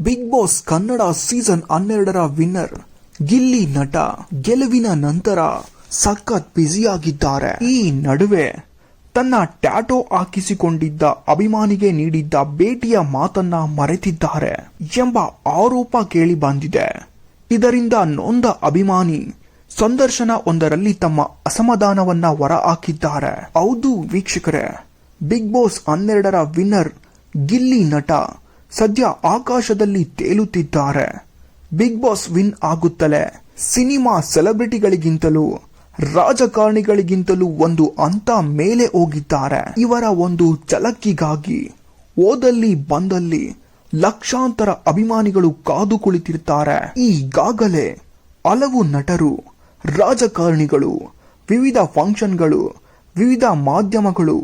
Big Boss Kannada season ಹನ್ನೆರಡರ winner, Gilli Nata ಗೆಲುವಿನ ನಂತರ ಸಖತ್ ಬ್ಯುಸಿಯಾಗಿದ್ದಾರೆ. ಈ ನಡುವೆ ತನ್ನ ಟ್ಯಾಟೋ ಹಾಕಿಸಿಕೊಂಡಿದ್ದ ಅಭಿಮಾನಿಗೆ ನೀಡಿದ್ದ ಭೇಟಿಯ ಮಾತನ್ನ ಮರೆತಿದ್ದಾರೆ ಎಂಬ ಆರೋಪ ಕೇಳಿ ಬಂದಿದೆ. ಇದರಿಂದ ನೊಂದ ಅಭಿಮಾನಿ ಸಂದರ್ಶನ ಒಂದರಲ್ಲಿ ತಮ್ಮ ಅಸಮಾಧಾನವನ್ನ ಹೊರಹಾಕಿದ್ದಾರೆ. ಹೌದು ವೀಕ್ಷಕರೇ, ಬಿಗ್ ಬಾಸ್ ಹನ್ನೆರಡರ ವಿನ್ನರ್, ಗಿಲ್ಲಿ ನಟ ಸದ್ಯ ಆಕಾಶದಲ್ಲಿ ತೇಲುತ್ತಿದ್ದಾರೆ. ಬಿಗ್ ಬಾಸ್ ವಿನ್ ಆಗುತ್ತಲೇ. ಸಿನಿಮಾ ಸೆಲೆಬ್ರಿಟಿಗಳಿಗಿಂತಲೂ, ರಾಜಕಾರಣಿಗಳಿಗಿಂತಲೂ ಒಂದು ಅಂತ ಮೇಲೆ ಹೋಗಿದ್ದಾರೆ. ಇವರ ಒಂದು ಛಲಕ್ಕಿಗಾಗಿ ಓದಲ್ಲಿ ಬಂದಲ್ಲಿ ಲಕ್ಷಾಂತರ ಅಭಿಮಾನಿಗಳು ಕಾದು ಕುಳಿತಿರ್ತಾರೆ. ಈಗಾಗಲೇ ಹಲವು ನಟರು, ರಾಜಕಾರಣಿಗಳು, ವಿವಿಧ ಫಂಕ್ಷನ್ಗಳು ವಿವಿಧ ಮಾಧ್ಯಮಗಳು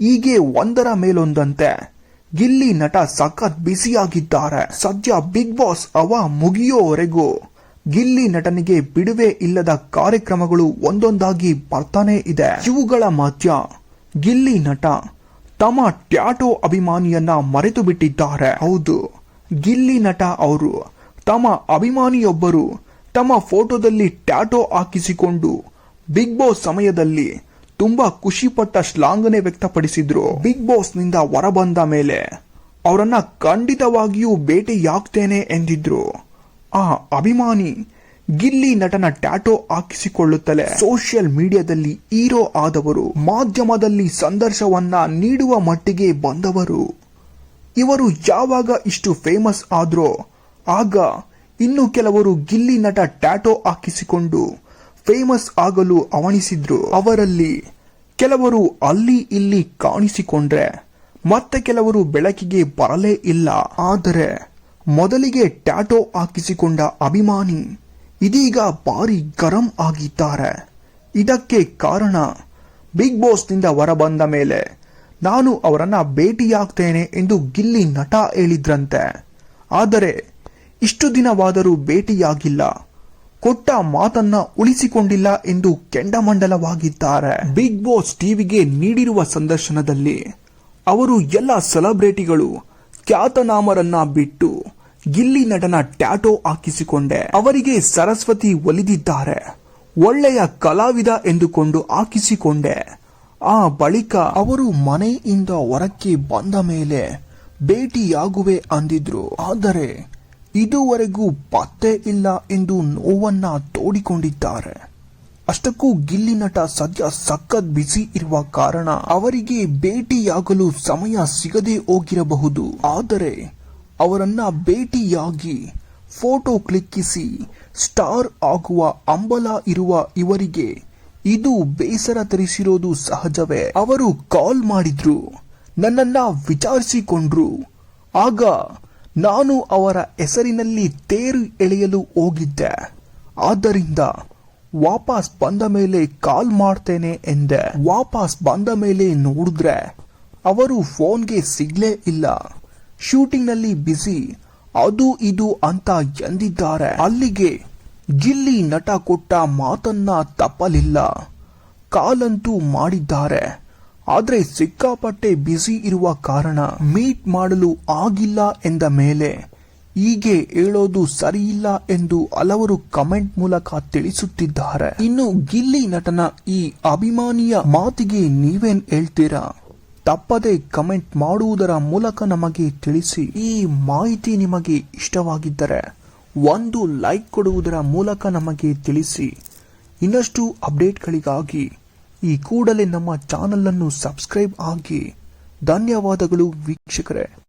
ಹೀಗೆ ಒಂದರ ಮೇಲೊಂದಂತೆ ಗಿಲ್ಲಿ ನಟ ಸಖತ್ ಬ್ಯುಸಿಯಾಗಿದ್ದಾರೆ. ಸದ್ಯ ಬಿಗ್ ಬಾಸ್ ಅವ ಮುಗಿಯೋವರೆಗೂ. ಗಿಲ್ಲಿ ನಟನಿಗೆ ಬಿಡುವೆ ಇಲ್ಲದ ಕಾರ್ಯಕ್ರಮಗಳು ಒಂದೊಂದಾಗಿ ಬರ್ತಾನೆ ಇದೆ. ಇವುಗಳ ಮಧ್ಯ ಗಿಲ್ಲಿ ನಟ ತಮ್ಮ ಟ್ಯಾಟೋ ಅಭಿಮಾನಿಯನ್ನ ಮರೆತು ಬಿಟ್ಟಿದ್ದಾರೆ ಹೌದು, ಗಿಲ್ಲಿ ನಟ ಅವರು ತಮ್ಮ ಅಭಿಮಾನಿಯೊಬ್ಬರು ತಮ್ಮ ಫೋಟೋದಲ್ಲಿ ಟ್ಯಾಟೋ ಹಾಕಿಸಿಕೊಂಡು ಬಿಗ್ ಬಾಸ್ ಸಮಯದಲ್ಲಿ ತುಂಬಾ ಖುಷಿಪಟ್ಟ ಶ್ಲಾಘನೆ ವ್ಯಕ್ತಪಡಿಸಿದ್ರು. ಬಿಗ್ ಬಾಸ್ನಿಂದ ಹೊರಬಂದ ಮೇಲೆ, ಅವರನ್ನ ಖಂಡಿತವಾಗಿಯೂ ಭೇಟಿಯಾಗ್ತೇನೆ ಎಂದಿದ್ರು. ಆ ಅಭಿಮಾನಿ ಗಿಲ್ಲಿ ನಟನ ಟ್ಯಾಟೋ ಹಾಕಿಸಿಕೊಳ್ಳುತ್ತಲೇ ಸೋಷಿಯಲ್ ಮೀಡಿಯಾದಲ್ಲಿ ಹೀರೋ ಆದವರು, ಮಾಧ್ಯಮದಲ್ಲಿ ಸಂದರ್ಶವನ್ನ ನೀಡುವ ಮಟ್ಟಿಗೆ ಬಂದವರು. ಇವರು ಯಾವಾಗ ಇಷ್ಟು ಫೇಮಸ್ ಆದ್ರೋ, ಆಗ ಇನ್ನು ಕೆಲವರು ಗಿಲ್ಲಿ ನಟ ಟ್ಯಾಟೋ ಹಾಕಿಸಿಕೊಂಡು ಫೇಮಸ್ ಆಗಲು ಅವಣಿಸಿದ್ರು. ಅವರಲ್ಲಿ ಕೆಲವರು ಅಲ್ಲಿ ಇಲ್ಲಿ ಕಾಣಿಸಿಕೊಂಡ್ರೆ, ಮತ್ತೆ ಕೆಲವರು ಬೆಳಕಿಗೆ ಬರಲೇ ಇಲ್ಲ. ಆದರೆ ಮೊದಲಿಗೆ ಟ್ಯಾಟೋ ಹಾಕಿಸಿಕೊಂಡ ಅಭಿಮಾನಿ ಇದೀಗ ಭಾರಿ ಗರಂ ಆಗಿದ್ದಾರೆ. ಇದಕ್ಕೆ ಕಾರಣ ಬಿಗ್ ಬಾಸ್ನಿಂದ ಹೊರಬಂದ ಮೇಲೆ ನಾನು ಅವರನ್ನ ಭೇಟಿಯಾಗ್ತೇನೆ ಎಂದು ಗಿಲ್ಲಿ ನಟ ಹೇಳಿದ್ರಂತೆ. ಆದರೆ ಇಷ್ಟು ದಿನವಾದರೂ ಭೇಟಿಯಾಗಿಲ್ಲ. ಕೊಟ್ಟ ಮಾತನ್ನ ಉಳಿಸಿಕೊಂಡಿಲ್ಲ ಎಂದು ಕೆಂಡಮಂಡಲವಾಗಿದ್ದಾರೆ. ಬಿಗ್ ಬಾಸ್ ಟಿವಿಗೆ ನೀಡಿರುವ ಸಂದರ್ಶನದಲ್ಲಿ ಅವರು ಎಲ್ಲ ಸೆಲೆಬ್ರಿಟಿಗಳು ಖ್ಯಾತನಾಮರನ್ನ ಬಿಟ್ಟು ಗಿಲ್ಲಿ ನಟನ ಟ್ಯಾಟೋ ಹಾಕಿಸಿಕೊಂಡೆ. ಅವರಿಗೆ ಸರಸ್ವತಿ ಒಲಿದಿದ್ದಾರೆ. ಒಳ್ಳೆಯ ಕಲಾವಿದ ಎಂದುಕೊಂಡು ಹಾಕಿಸಿಕೊಂಡೆ. ಆ ಬಳಿಕ ಅವರು ಮನೆಯಿಂದ ಹೊರಕ್ಕೆ ಬಂದ ಮೇಲೆ ಭೇಟಿಯಾಗುವೆ ಅಂದಿದ್ರು. ಆದರೆ ಇದುವರೆಗೂ ಪತ್ತೆ ಇಲ್ಲ ಎಂದು ನೋವನ್ನ ತೋಡಿಕೊಂಡಿದ್ದಾರೆ. ಅಷ್ಟಕ್ಕೂ ಗಿಲ್ಲಿ ನಟ ಸದ್ಯ ಸಖತ್ ಬಿಸಿ ಇರುವ ಕಾರಣ ಅವರಿಗೆ ಭೇಟಿಯಾಗಲು ಸಮಯ ಸಿಗದೆ ಹೋಗಿರಬಹುದು. ಆದರೆ ಅವರನ್ನ ಭೇಟಿಯಾಗಿ ಫೋಟೋ ಕ್ಲಿಕ್ಕಿಸಿ ಸ್ಟಾರ್ ಆಗುವ ಅಂಬಲ ಇರುವ ಇವರಿಗೆ ಇದು ಬೇಸರ ತರಿಸಿರೋದು ಸಹಜವೇ. ಅವರು ಕಾಲ್ ಮಾಡಿದ್ರು, ನನ್ನನ್ನ ವಿಚಾರಿಸಿಕೊಂಡ್ರು. ಆಗ ನಾನು ಅವರ ಹೆಸರಿನಲ್ಲಿ ತೇರು ಎಳೆಯಲು ಹೋಗಿದ್ದೆ. ಆದ್ದರಿಂದ ವಾಪಸ್ ಬಂದ ಮೇಲೆ ಕಾಲ್ ಮಾಡ್ತೇನೆ ಎಂದೆ. ವಾಪಸ್ ಬಂದ ಮೇಲೆ ನೋಡಿದ್ರೆ ಅವರು ಫೋನ್ಗೆ ಸಿಗ್ಲೇ ಇಲ್ಲ. ಶೂಟಿಂಗ್ನಲ್ಲಿ ಬಿಸಿ ಅದು ಇದು ಅಂತ ಎಂದಿದ್ದಾರೆ. ಅಲ್ಲಿಗೆ ಗಿಲ್ಲಿ ನಟ ಕೊಟ್ಟ ಮಾತನ್ನ ತಪ್ಪಲಿಲ್ಲ. ಕಾಲಂತೂ ಮಾಡಿದ್ದಾರೆ. ಆದ್ರೆ ಸಿಕ್ಕಾಪಟ್ಟೆ ಬ್ಯುಸಿ ಇರುವ ಕಾರಣ ಮೀಟ್ ಮಾಡಲು ಆಗಿಲ್ಲ ಎಂದ ಮೇಲೆ ಹೀಗೆ ಹೇಳೋದು ಸರಿಯಿಲ್ಲ ಎಂದು ಹಲವರು ಕಮೆಂಟ್ ಮೂಲಕ ತಿಳಿಸುತ್ತಿದ್ದಾರೆ. ಇನ್ನು ಗಿಲ್ಲಿ ನಟನ ಈ ಅಭಿಮಾನಿಯ ಮಾತಿಗೆ ನೀವೇನ್ ಹೇಳ್ತೀರಾ? ತಪ್ಪದೆ ಕಮೆಂಟ್ ಮಾಡುವುದರ ಮೂಲಕ ನಮಗೆ ತಿಳಿಸಿ. ಈ ಮಾಹಿತಿ ನಿಮಗೆ ಇಷ್ಟವಾಗಿದ್ದರೆ ಒಂದು ಲೈಕ್ ಕೊಡುವುದರ ಮೂಲಕ ನಮಗೆ ತಿಳಿಸಿ. ಇನ್ನಷ್ಟು ಅಪ್ಡೇಟ್ಗಳಿಗಾಗಿ ಈ ಕೂಡಲೇ ನಮ್ಮ ಚಾನಲ್ ಅನ್ನು ಸಬ್ಸ್ಕ್ರೈಬ್ ಆಗಿ. ಧನ್ಯವಾದಗಳು ವೀಕ್ಷಕರೇ.